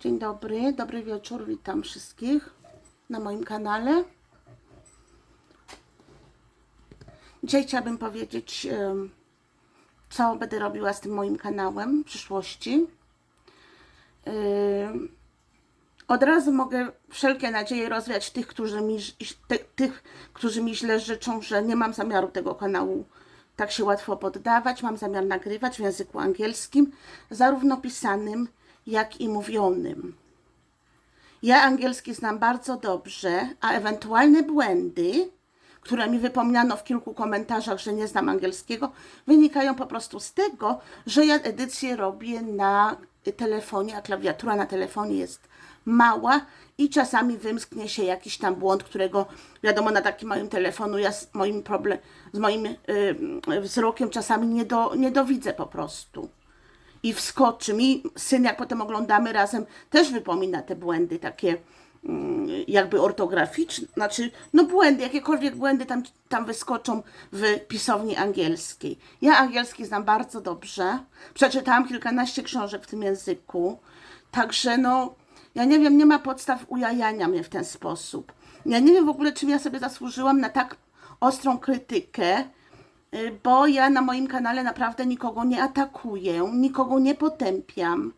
Dzień dobry, dobry wieczór, witam wszystkich na moim kanale. Dzisiaj chciałabym powiedzieć, co będę robiła z tym moim kanałem w przyszłości. Od razu mogę wszelkie nadzieje rozwiać tych, którzy mi, tych, którzy mi źle życzą, że nie mam zamiaru tego kanału tak się łatwo poddawać. Mam zamiar nagrywać w języku angielskim, zarówno pisanym, jak i mówionym. Ja angielski znam bardzo dobrze, a ewentualne błędy, które mi wypomniano w kilku komentarzach, że nie znam angielskiego, wynikają po prostu z tego, że ja edycję robię na telefonie, a klawiatura na telefonie jest mała i czasami wymsknie się jakiś tam błąd, którego wiadomo na takim małym telefonu ja z moim problem, z moim y, wzrokiem czasami nie, do, nie dowidzę po prostu i wskoczy mi. Syn, jak potem oglądamy razem, też wypomina te błędy takie mm, jakby ortograficzne, znaczy, no błędy, jakiekolwiek błędy tam, tam wyskoczą w pisowni angielskiej. Ja angielski znam bardzo dobrze, przeczytałam kilkanaście książek w tym języku, także no, ja nie wiem, nie ma podstaw ujajania mnie w ten sposób. Ja nie wiem w ogóle, czym ja sobie zasłużyłam na tak ostrą krytykę, bo ja na moim kanale naprawdę nikogo nie atakuję, nikogo nie potępiam.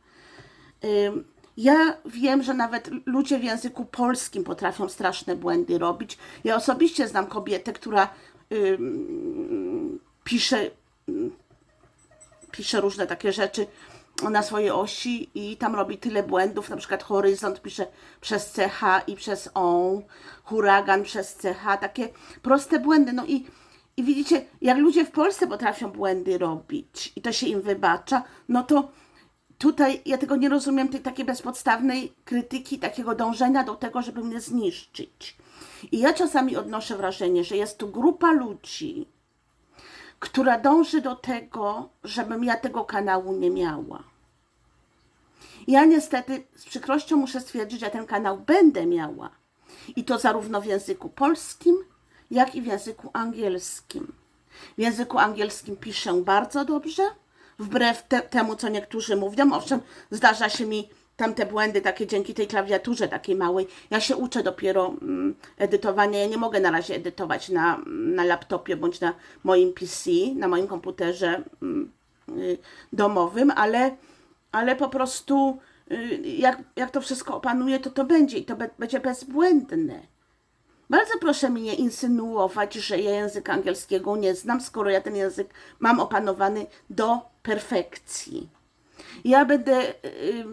Ym, Ja wiem, że nawet ludzie w języku polskim potrafią straszne błędy robić. Ja osobiście znam kobietę, która ym, pisze, pisze różne takie rzeczy na swojej osi i tam robi tyle błędów, na przykład horyzont pisze przez CH i przez ON, huragan przez CH, takie proste błędy. No i, i widzicie, jak ludzie w Polsce potrafią błędy robić i to się im wybacza, no to tutaj ja tego nie rozumiem, tej takiej bezpodstawnej krytyki, takiego dążenia do tego, żeby mnie zniszczyć. I ja czasami odnoszę wrażenie, że jest tu grupa ludzi, która dąży do tego, żebym ja tego kanału nie miała. Ja niestety z przykrością muszę stwierdzić, że ten kanał będę miała. I to zarówno w języku polskim, jak i w języku angielskim. W języku angielskim piszę bardzo dobrze, wbrew te, temu, co niektórzy mówią. Owszem, zdarza się mi tam te błędy takie dzięki tej klawiaturze takiej małej. Ja się uczę dopiero mm, edytowania. Ja nie mogę na razie edytować na, na laptopie bądź na moim PC, na moim komputerze mm, y, domowym, ale, ale po prostu y, jak, jak to wszystko opanuję, to to będzie i to be, będzie bezbłędne. Bardzo proszę mi nie insynuować, że ja języka angielskiego nie znam, skoro ja ten język mam opanowany do perfekcji. Ja będę y,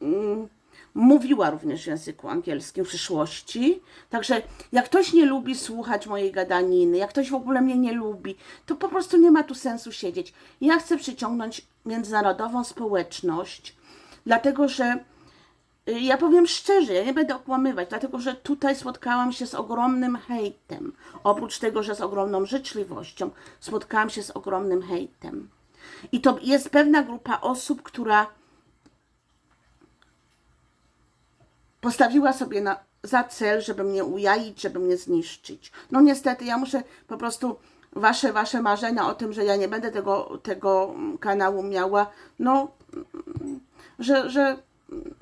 mm, mówiła również w języku angielskim w przyszłości. Także jak ktoś nie lubi słuchać mojej gadaniny, jak ktoś w ogóle mnie nie lubi, to po prostu nie ma tu sensu siedzieć. Ja chcę przyciągnąć międzynarodową społeczność, dlatego że y, ja powiem szczerze, ja nie będę okłamywać, dlatego że tutaj spotkałam się z ogromnym hejtem. Oprócz tego, że z ogromną życzliwością, spotkałam się z ogromnym hejtem. I to jest pewna grupa osób, która postawiła sobie na, za cel, żeby mnie ujaić, żeby mnie zniszczyć. No niestety, ja muszę po prostu wasze, wasze marzenia o tym, że ja nie będę tego, tego kanału miała, no, że, że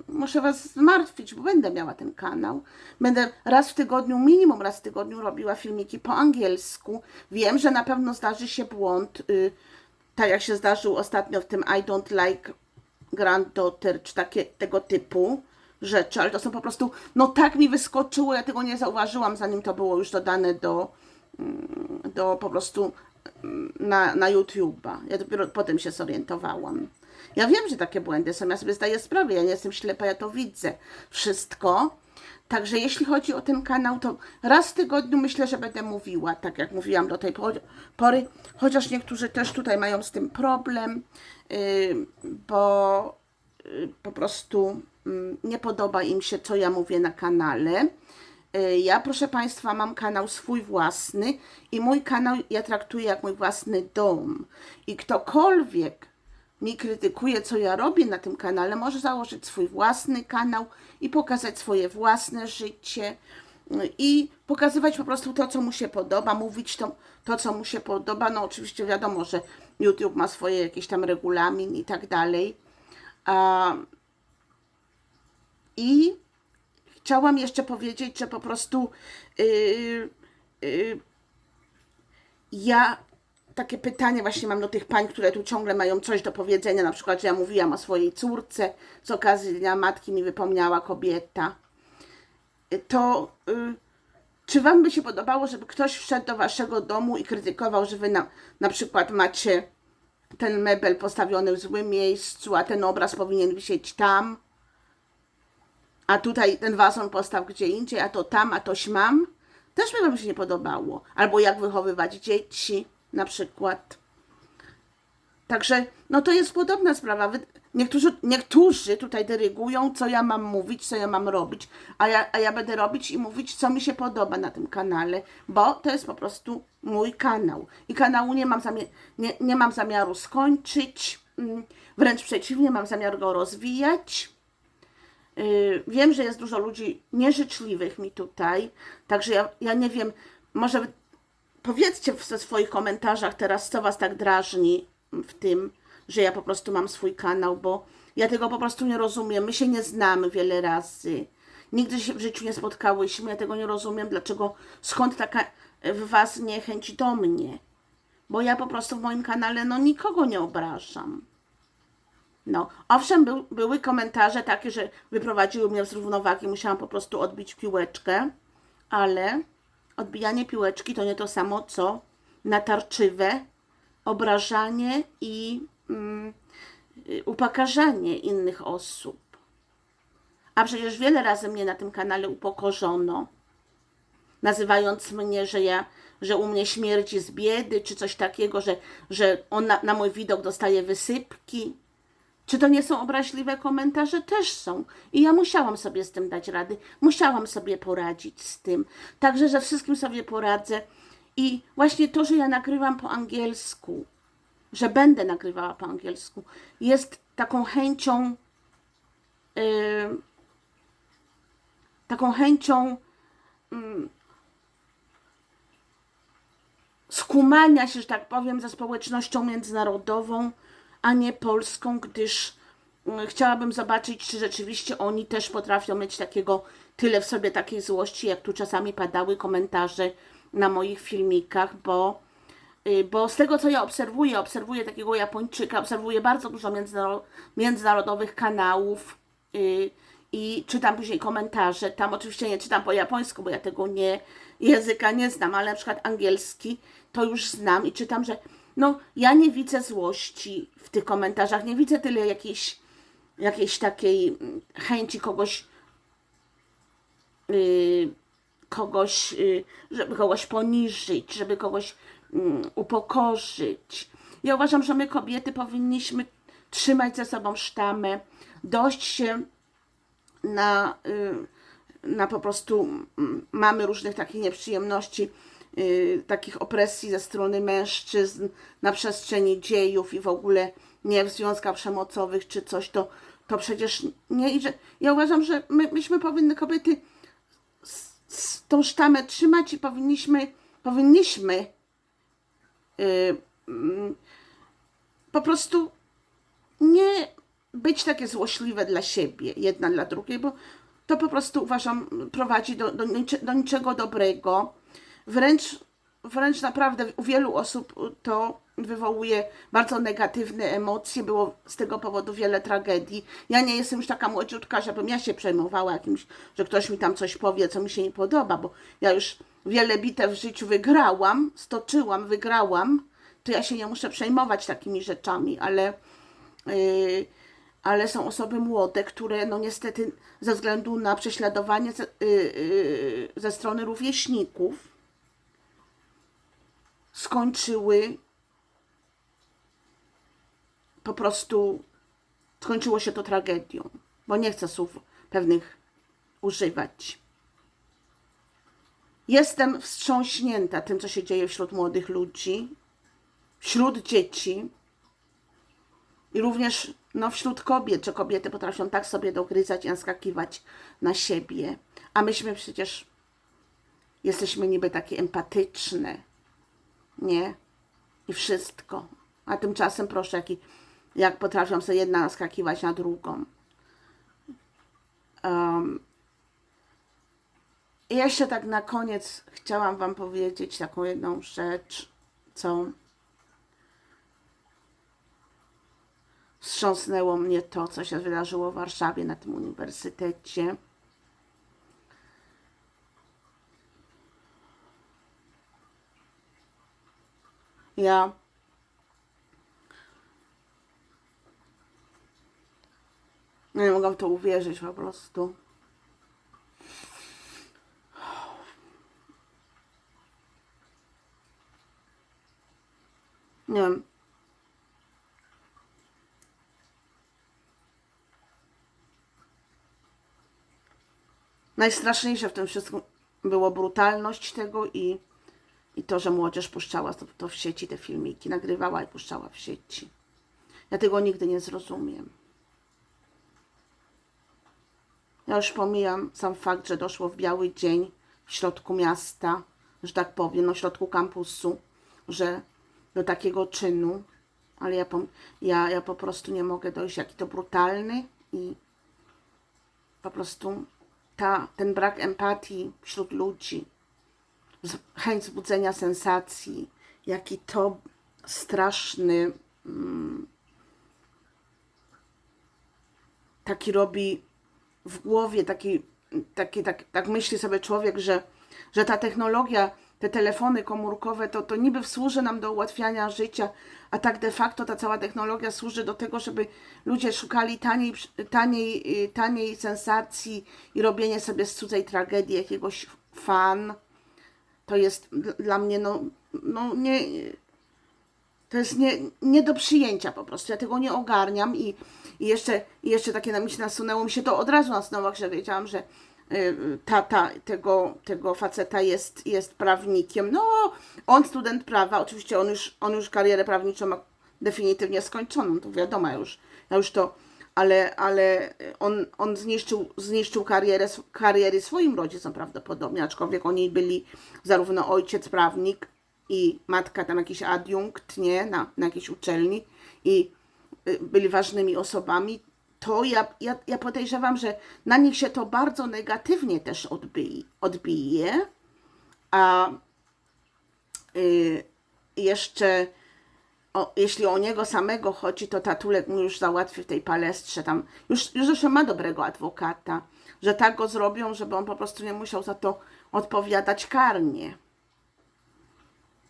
muszę was zmartwić, bo będę miała ten kanał. Będę raz w tygodniu, minimum raz w tygodniu robiła filmiki po angielsku. Wiem, że na pewno zdarzy się błąd, y, tak jak się zdarzył ostatnio w tym I don't like granddaughter, czy takie tego typu rzeczy, ale to są po prostu, no tak mi wyskoczyło, ja tego nie zauważyłam, zanim to było już dodane do, mm, do po prostu mm, na, na YouTube'a. Ja dopiero potem się zorientowałam. Ja wiem, że takie błędy są, ja sobie zdaję sprawę, ja nie jestem ślepa, ja to widzę. Wszystko. Także jeśli chodzi o ten kanał, to raz w tygodniu myślę, że będę mówiła, tak jak mówiłam do tej po- pory, chociaż niektórzy też tutaj mają z tym problem, yy, bo yy, po prostu mm, nie podoba im się, co ja mówię na kanale. Y, Ja, proszę Państwa, mam kanał swój własny i mój kanał ja traktuję jak mój własny dom. I ktokolwiek mi krytykuje, co ja robię na tym kanale, może założyć swój własny kanał i pokazać swoje własne życie y, i pokazywać po prostu to, co mu się podoba, mówić to, to co mu się podoba. No oczywiście wiadomo, że YouTube ma swoje jakieś tam regulamin i tak dalej. I chciałam jeszcze powiedzieć, że po prostu yy, yy, ja takie pytanie właśnie mam do tych pań, które tu ciągle mają coś do powiedzenia, na przykład, że ja mówiłam o swojej córce, z okazji Dnia Matki mi wypomniała kobieta. To y, czy Wam by się podobało, żeby ktoś wszedł do Waszego domu i krytykował, że Wy na, na przykład macie ten mebel postawiony w złym miejscu, a ten obraz powinien wisieć tam, a tutaj ten wazon postaw gdzie indziej, a to tam, a to śmam? Też by Wam się nie podobało. Albo jak wychowywać dzieci na przykład. Także, no to jest podobna sprawa. Niektórzy, niektórzy tutaj dyrygują, co ja mam mówić, co ja mam robić, a ja, a ja będę robić i mówić, co mi się podoba na tym kanale, bo to jest po prostu mój kanał. I kanału nie mam, zamie- nie, nie mam zamiaru skończyć, mm, wręcz przeciwnie, mam zamiar go rozwijać. Yy, Wiem, że jest dużo ludzi nieżyczliwych mi tutaj, także ja, ja nie wiem, może powiedzcie w swoich komentarzach teraz, co Was tak drażni w tym, że ja po prostu mam swój kanał, bo ja tego po prostu nie rozumiem. My się nie znamy wiele razy. Nigdy się w życiu nie spotkałyśmy, ja tego nie rozumiem, dlaczego, skąd taka w Was niechęć do mnie. Bo ja po prostu w moim kanale, no nikogo nie obrażam. No, owszem, był, były komentarze takie, że wyprowadziły mnie z równowagi, musiałam po prostu odbić piłeczkę, ale odbijanie piłeczki to nie to samo, co natarczywe obrażanie i mm, upokarzanie innych osób. A przecież wiele razy mnie na tym kanale upokorzono, nazywając mnie, że ja, że u mnie śmierci z biedy, czy coś takiego, że, że on na, na mój widok dostaje wysypki. Czy to nie są obraźliwe komentarze? Też są. I ja musiałam sobie z tym dać rady. Musiałam sobie poradzić z tym. Także ze wszystkim sobie poradzę. I właśnie to, że ja nagrywam po angielsku, że będę nagrywała po angielsku, jest taką chęcią, yy, taką chęcią mm, skumania się, że tak powiem, ze społecznością międzynarodową, a nie polską, gdyż mm, chciałabym zobaczyć, czy rzeczywiście oni też potrafią mieć takiego, tyle w sobie takiej złości, jak tu czasami padały komentarze na moich filmikach, bo, y, bo z tego, co ja obserwuję, obserwuję takiego Japończyka, obserwuję bardzo dużo międzynarodowych, kanałów y, i czytam później komentarze. Tam oczywiście nie czytam po japońsku, bo ja tego nie, języka nie znam, ale na przykład angielski to już znam i czytam, że no, ja nie widzę złości w tych komentarzach, nie widzę tyle jakiejś, jakiejś takiej mm, chęci kogoś y, kogoś, y, żeby kogoś poniżyć, żeby kogoś mm, upokorzyć. Ja uważam, że my kobiety powinniśmy trzymać ze sobą sztamę, dość się na, y, na po prostu mm, mamy różnych takich nieprzyjemności, takich opresji ze strony mężczyzn na przestrzeni dziejów i w ogóle nie w związkach przemocowych czy coś, to, to przecież nie idzie. Ja uważam, że my, myśmy powinny kobiety s- tą sztamę trzymać i powinniśmy, powinniśmy y, mm, po prostu nie być takie złośliwe dla siebie, jedna dla drugiej, bo to po prostu uważam prowadzi do, do niczego dobrego. Wręcz, wręcz naprawdę u wielu osób to wywołuje bardzo negatywne emocje. Było z tego powodu wiele tragedii. Ja nie jestem już taka młodziutka, żebym ja się przejmowała jakimś, że ktoś mi tam coś powie, co mi się nie podoba, bo ja już wiele bitew w życiu wygrałam, stoczyłam, wygrałam, to ja się nie muszę przejmować takimi rzeczami, ale yy, ale są osoby młode, które no niestety ze względu na prześladowanie ze, yy, yy, ze strony rówieśników skończyły po prostu skończyło się to tragedią, bo nie chcę słów pewnych używać. Jestem wstrząśnięta tym, co się dzieje wśród młodych ludzi, wśród dzieci i również no, wśród kobiet, że kobiety potrafią tak sobie dogryzać i naskakiwać na siebie. A myśmy przecież jesteśmy niby takie empatyczne, nie? I wszystko. A tymczasem proszę, jaki, jak potrafią sobie jedna naskakiwać na drugą. Um, i jeszcze tak na koniec chciałam Wam powiedzieć taką jedną rzecz, co wstrząsnęło mnie to, co się wydarzyło w Warszawie na tym uniwersytecie. Ja nie mogę w to uwierzyć po prostu. Nie wiem. Najstraszniejsze w tym wszystkim było brutalność tego i, i to, że młodzież puszczała to, to w sieci, te filmiki, nagrywała i puszczała w sieci. Ja tego nigdy nie zrozumiem. Ja już pomijam sam fakt, że doszło w biały dzień w środku miasta, że tak powiem, no w środku kampusu, że do takiego czynu, ale ja, po, ja, ja po prostu nie mogę dojść, jaki to brutalny i po prostu ta, ten brak empatii wśród ludzi, chęć wzbudzenia sensacji, jaki to straszny mm, taki robi w głowie, taki, taki tak, tak myśli sobie człowiek, że, że ta technologia te telefony komórkowe, to, to niby służy nam do ułatwiania życia, a tak de facto ta cała technologia służy do tego, żeby ludzie szukali taniej, taniej, y, taniej sensacji i robienie sobie z cudzej tragedii jakiegoś fan. To jest dla mnie, no, no nie, to jest nie, nie do przyjęcia po prostu. Ja tego nie ogarniam i, i jeszcze, i jeszcze takie na mi się nasunęło, mi się to od razu nasunęło, że wiedziałam, że Y, tata tego, tego faceta jest, jest prawnikiem. No, on student prawa, oczywiście on już, on już karierę prawniczą ma definitywnie skończoną, to wiadomo, ja już, ja już to, ale, ale on, on zniszczył, zniszczył karierę, kariery swoim rodzicom prawdopodobnie, aczkolwiek oni byli zarówno ojciec prawnik i matka tam jakiś adiunkt, nie, na, na jakiejś uczelni i y, byli ważnymi osobami, to ja, ja, ja podejrzewam, że na nich się to bardzo negatywnie też odbije, odbije a y, jeszcze o, jeśli o niego samego chodzi, to Tatulek mu już załatwi w tej palestrze tam, już, już zresztą ma dobrego adwokata, że tak go zrobią, żeby on po prostu nie musiał za to odpowiadać karnie.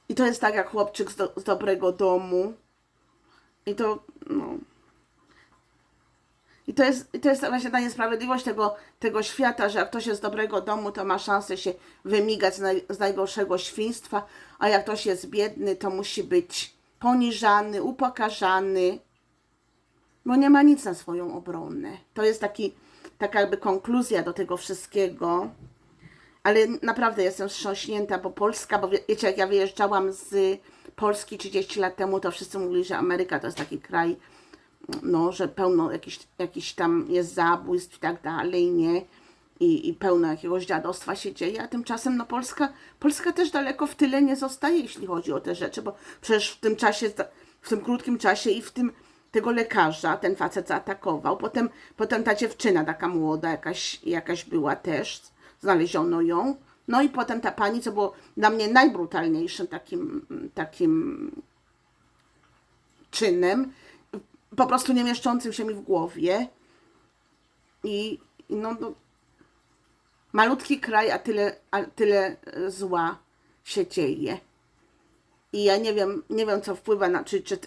I to jest tak jak chłopczyk z, do, z dobrego domu. I to, no, i to jest, to jest właśnie ta niesprawiedliwość tego, tego świata, że jak ktoś jest z dobrego domu, to ma szansę się wymigać z, naj, z najgorszego świństwa, a jak ktoś jest biedny, to musi być poniżany, upokarzany, bo nie ma nic na swoją obronę. To jest taki, taka jakby konkluzja do tego wszystkiego. Ale naprawdę jestem wstrząśnięta, bo Polska, bo wiecie, jak ja wyjeżdżałam z Polski 30 lat temu, to wszyscy mówili, że Ameryka to jest taki kraj no, że pełno jakiś, jakiś tam jest zabójstw i tak dalej, nie? I, I pełno jakiegoś dziadostwa się dzieje, a tymczasem no Polska, Polska też daleko w tyle nie zostaje, jeśli chodzi o te rzeczy, bo przecież w tym czasie, w tym krótkim czasie i w tym tego lekarza ten facet zaatakował, potem, potem ta dziewczyna taka młoda jakaś, jakaś była też, znaleziono ją, no i potem ta pani, co było dla mnie najbrutalniejszym takim, takim czynem, po prostu nie mieszczącym się mi w głowie. I, no, no, malutki kraj, a tyle, a tyle e, zła się dzieje. I ja nie wiem, nie wiem co wpływa na, czy, czy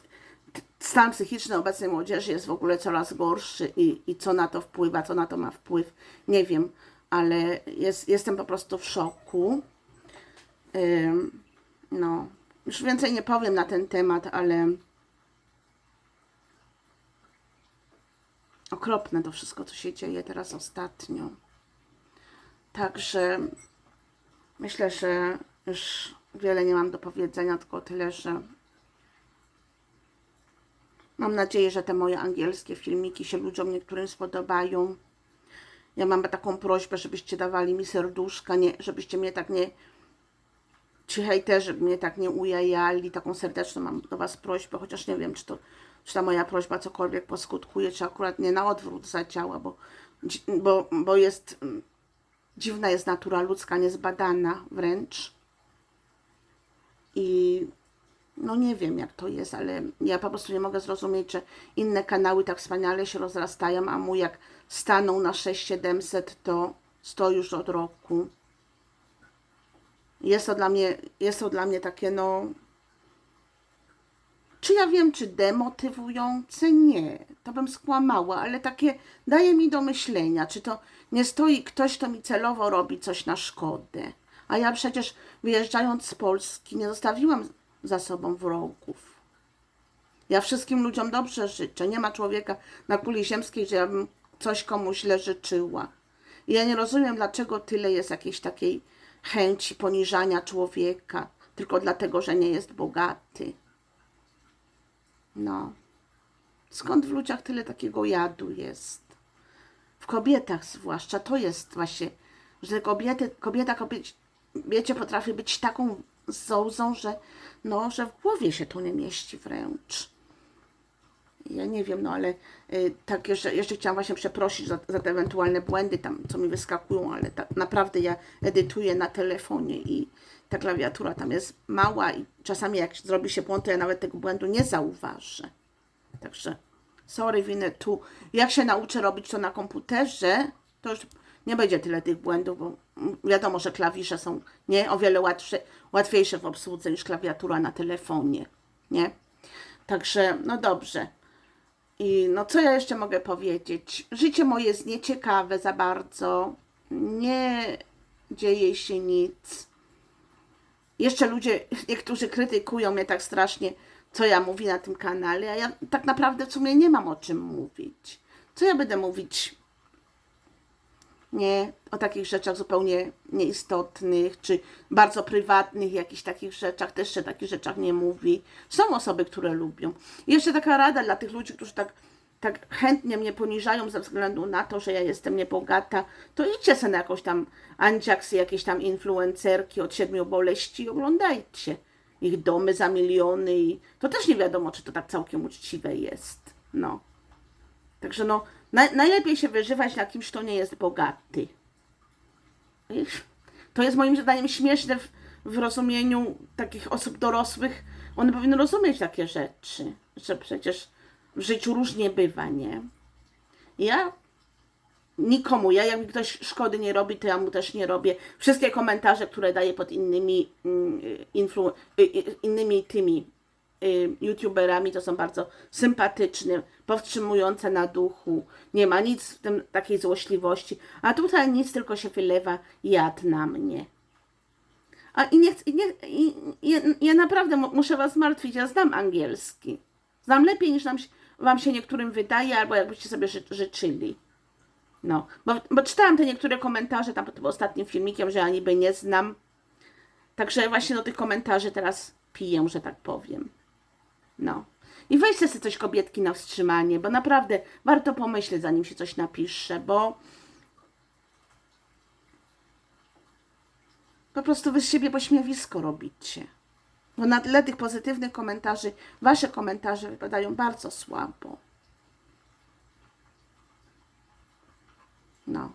stan psychiczny obecnej młodzieży jest w ogóle coraz gorszy i, i co na to wpływa, co na to ma wpływ, nie wiem, ale jest, jestem po prostu w szoku. Ym, no, już więcej nie powiem na ten temat, ale okropne to wszystko, co się dzieje teraz ostatnio. Także myślę, że już wiele nie mam do powiedzenia, tylko tyle, że mam nadzieję, że te moje angielskie filmiki się ludziom niektórym spodobają. Ja mam taką prośbę, żebyście dawali mi serduszka, nie, żebyście mnie tak nie ci hejterzy mnie tak nie ujajali, taką serdeczną mam do Was prośbę, chociaż nie wiem, czy to czy ta moja prośba cokolwiek poskutkuje, czy akurat nie na odwrót zadziała, bo bo, bo jest dziwna jest natura ludzka, niezbadana wręcz. I no nie wiem jak to jest, ale ja po prostu nie mogę zrozumieć, że inne kanały tak wspaniale się rozrastają, a mój jak stanął na 6700 to stoi już od roku. Jest to dla mnie, jest to dla mnie takie no czy ja wiem, czy demotywujące? Nie, to bym skłamała, ale takie daje mi do myślenia, czy to nie stoi ktoś, kto mi celowo robi coś na szkodę. A ja przecież wyjeżdżając z Polski nie zostawiłam za sobą wrogów. Ja wszystkim ludziom dobrze życzę. Nie ma człowieka na kuli ziemskiej, że ja bym coś komuś źle życzyła. I ja nie rozumiem, dlaczego tyle jest jakiejś takiej chęci poniżania człowieka, tylko dlatego, że nie jest bogaty. No. Skąd w ludziach tyle takiego jadu jest? W kobietach zwłaszcza to jest właśnie, że kobiety, kobieta kobiecie, potrafi być taką zołzą, że no, że w głowie się to nie mieści wręcz. Ja nie wiem, no ale y, tak jeszcze, jeszcze chciałam właśnie przeprosić za, za te ewentualne błędy tam, co mi wyskakują, ale tak naprawdę ja edytuję na telefonie i ta klawiatura tam jest mała i czasami jak zrobi się błąd, to ja nawet tego błędu nie zauważę. Także sorry, winę tu. Jak się nauczę robić to na komputerze, to już nie będzie tyle tych błędów, bo wiadomo, że klawisze są nie o wiele łatwiejsze w obsłudze niż klawiatura na telefonie, nie? Także, no dobrze. I no co ja jeszcze mogę powiedzieć? Życie moje jest nieciekawe za bardzo. Nie dzieje się nic. Jeszcze ludzie, niektórzy krytykują mnie tak strasznie, co ja mówię na tym kanale, a ja tak naprawdę w sumie nie mam o czym mówić. Co ja będę mówić? Nie, o takich rzeczach zupełnie nieistotnych, czy bardzo prywatnych, jakichś takich rzeczach, też się takich rzeczach nie mówi. Są osoby, które lubią. I jeszcze taka rada dla tych ludzi, którzy tak, tak chętnie mnie poniżają ze względu na to, że ja jestem niebogata, to idźcie sobie na jakąś tam Andziaksy, jakieś tam influencerki od siedmiu boleści i oglądajcie ich domy za miliony i to też nie wiadomo, czy to tak całkiem uczciwe jest. No. Także no, naj, najlepiej się wyżywać na kimś, kto nie jest bogaty. To jest moim zdaniem śmieszne w, w rozumieniu takich osób dorosłych. One powinny rozumieć takie rzeczy, że przecież w życiu różnie bywa, nie? Ja nikomu, ja jak ktoś szkody nie robi, to ja mu też nie robię. Wszystkie komentarze, które daję pod innymi, mm, influ, y, y, innymi tymi y, youtuberami, to są bardzo sympatyczne, powstrzymujące na duchu. Nie ma nic w tym takiej złośliwości, a tutaj nic, tylko się wylewa jad na mnie. A i nie, i nie i, ja, ja naprawdę mu- muszę Was martwić, ja znam angielski. Znam lepiej niż nam, się- Wam się niektórym wydaje, albo jakbyście sobie ży, życzyli. No, bo, bo czytałam te niektóre komentarze tam pod tym ostatnim filmikiem, że ja niby nie znam. Także właśnie do tych komentarzy teraz piję, że tak powiem. No. I weźcie sobie coś kobietki na wstrzymanie, bo naprawdę warto pomyśleć, zanim się coś napisze, bo po prostu wy z siebie pośmiewisko robicie. Bo na tle tych pozytywnych komentarzy, wasze komentarze wypadają bardzo słabo. No.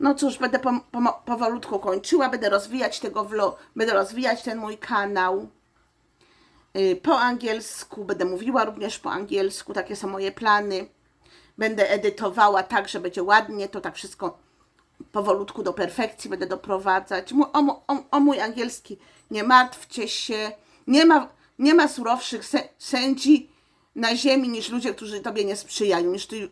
No cóż, będę pom- pomo- powolutku kończyła, będę rozwijać tego vlog, będę rozwijać ten mój kanał y, po angielsku, będę mówiła również po angielsku, takie są moje plany. Będę edytowała tak, że będzie ładnie, to tak wszystko powolutku do perfekcji będę doprowadzać. O, o, o mój angielski nie martwcie się. Nie ma, nie ma surowszych sę- sędzi na ziemi niż ludzie, którzy tobie nie sprzyjają, niż ty,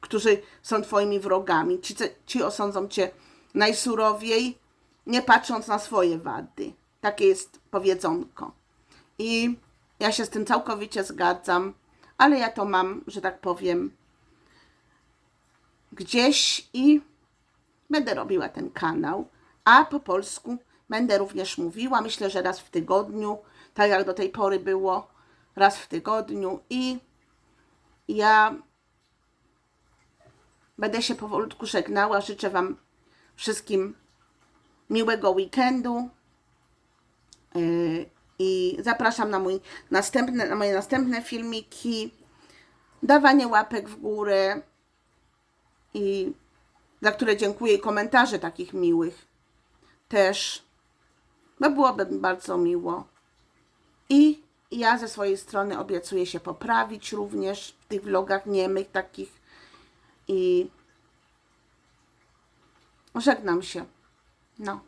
którzy są twoimi wrogami. Ci, ci osądzą cię najsurowiej, nie patrząc na swoje wady. Takie jest powiedzonko. I ja się z tym całkowicie zgadzam, ale ja to mam, że tak powiem, gdzieś i będę robiła ten kanał, a po polsku będę również mówiła, myślę, że raz w tygodniu, tak jak do tej pory było, raz w tygodniu i ja będę się powolutku żegnała. Życzę Wam wszystkim miłego weekendu yy, i zapraszam na, mój na moje następne filmiki, dawanie łapek w górę, i za które dziękuję i komentarze takich miłych też. Bo byłoby mi bardzo miło. I ja ze swojej strony obiecuję się poprawić również w tych vlogach niemych takich i żegnam się. No.